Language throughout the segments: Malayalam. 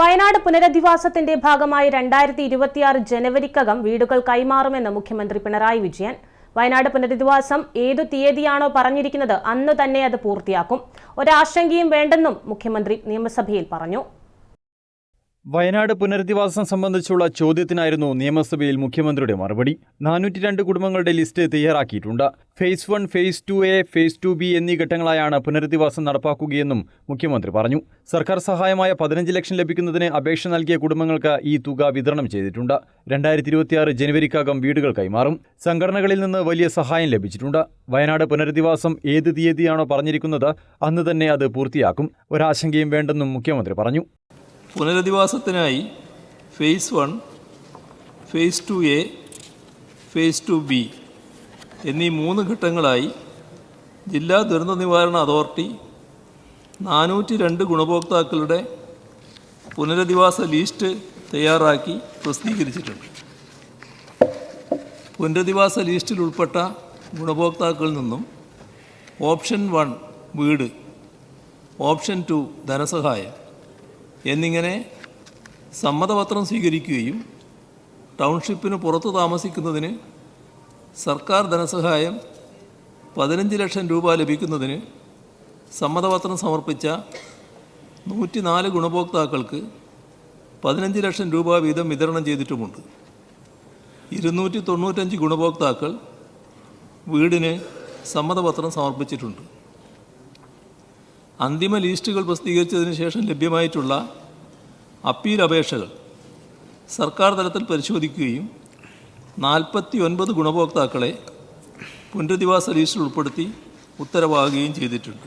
വയനാട് പുനരധിവാസത്തിന്റെ ഭാഗമായി രണ്ടായിരത്തി ഇരുപത്തിയാറ് ജനുവരിക്കകം വീടുകൾ കൈമാറുമെന്ന് മുഖ്യമന്ത്രി പിണറായി വിജയൻ. വയനാട് പുനരധിവാസം ഏതു തീയതിയാണോ പറഞ്ഞിരിക്കുന്നത് അന്ന് തന്നെ അത് പൂർത്തിയാക്കും. ഒരാശങ്കയും വേണ്ടെന്നും മുഖ്യമന്ത്രി നിയമസഭയിൽ പറഞ്ഞു. വയനാട് പുനരധിവാസം സംബന്ധിച്ചുള്ള ചോദ്യത്തിനായിരുന്നു നിയമസഭയിൽ മുഖ്യമന്ത്രിയുടെ മറുപടി. നാനൂറ്റി രണ്ട് കുടുംബങ്ങളുടെ ലിസ്റ്റ് തയ്യാറാക്കിയിട്ടുണ്ട്. Phase one phase two A phase two B എന്നീ ഘട്ടങ്ങളായാണ് പുനരധിവാസം നടപ്പാക്കുകയെന്നും മുഖ്യമന്ത്രി പറഞ്ഞു. സർക്കാർ സഹായമായ പതിനഞ്ച് ലക്ഷം ലഭിക്കുന്നതിന് അപേക്ഷ നൽകിയ കുടുംബങ്ങൾക്ക് ഈ തുക വിതരണം ചെയ്തിട്ടുണ്ട്. രണ്ടായിരത്തി ഇരുപത്തിയാറ് ജനുവരിക്കകം വീടുകൾ കൈമാറും. സംഘടനകളിൽ നിന്ന് വലിയ സഹായം ലഭിച്ചിട്ടുണ്ട്. വയനാട് പുനരധിവാസം ഏത് തീയതിയാണോ പറഞ്ഞിരിക്കുന്നത് അന്ന് തന്നെ അത് പൂർത്തിയാക്കും. ഒരാശങ്കയും വേണ്ടെന്നും മുഖ്യമന്ത്രി പറഞ്ഞു. പുനരധിവാസത്തിനായി phase one phase two A phase two B എന്നീ മൂന്ന് ഘട്ടങ്ങളായി ജില്ലാ ദുരന്ത നിവാരണ അതോറിറ്റി നാനൂറ്റി രണ്ട് ഗുണഭോക്താക്കളുടെ പുനരധിവാസ ലിസ്റ്റ് തയ്യാറാക്കി പ്രസിദ്ധീകരിച്ചിട്ടുണ്ട്. പുനരധിവാസ ലിസ്റ്റിൽ ഉൾപ്പെട്ട ഗുണഭോക്താക്കളിൽ നിന്നും ഓപ്ഷൻ വൺ വീട് ഓപ്ഷൻ ടു ധനസഹായം എന്നിങ്ങനെ സമ്മതപത്രം സ്വീകരിക്കുകയും ടൗൺഷിപ്പിന് പുറത്തു താമസിക്കുന്നതിന് സർക്കാർ ധനസഹായം പതിനഞ്ച് ലക്ഷം രൂപ ലഭിക്കുന്നതിന് സമ്മതപത്രം സമർപ്പിച്ച നൂറ്റിനാല് ഗുണഭോക്താക്കൾക്ക് പതിനഞ്ച് ലക്ഷം രൂപ വീതം വിതരണം ചെയ്തിട്ടുമുണ്ട്. ഇരുന്നൂറ്റി തൊണ്ണൂറ്റഞ്ച് ഗുണഭോക്താക്കൾ വീടിന് സമ്മതപത്രം സമർപ്പിച്ചിട്ടുണ്ട്. അന്തിമ ലിസ്റ്റുകൾ പ്രസിദ്ധീകരിച്ചതിന് ശേഷം ലഭ്യമായിട്ടുള്ള അപ്പീൽ അപേക്ഷകൾ സർക്കാർ തലത്തിൽ പരിശോധിക്കുകയും നാൽപ്പത്തി ഒൻപത് ഗുണഭോക്താക്കളെ പുനരധിവാസ ലിസ്റ്റിൽ ഉൾപ്പെടുത്തി ഉത്തരവാകുകയും ചെയ്തിട്ടുണ്ട്.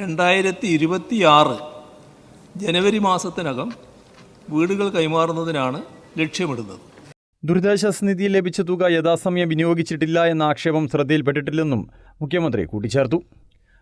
രണ്ടായിരത്തി ഇരുപത്തി ആറ് ജനുവരി മാസത്തിനകം വീടുകൾ കൈമാറുന്നതിനാണ് ലക്ഷ്യമിടുന്നത്. ദുരിതാശ്വാസ നിധി ലഭിച്ച തുക യഥാസമയം വിനിയോഗിച്ചിട്ടില്ല എന്ന ആക്ഷേപം ശ്രദ്ധയിൽപ്പെട്ടിട്ടില്ലെന്നും മുഖ്യമന്ത്രി കൂട്ടിച്ചേർത്തു.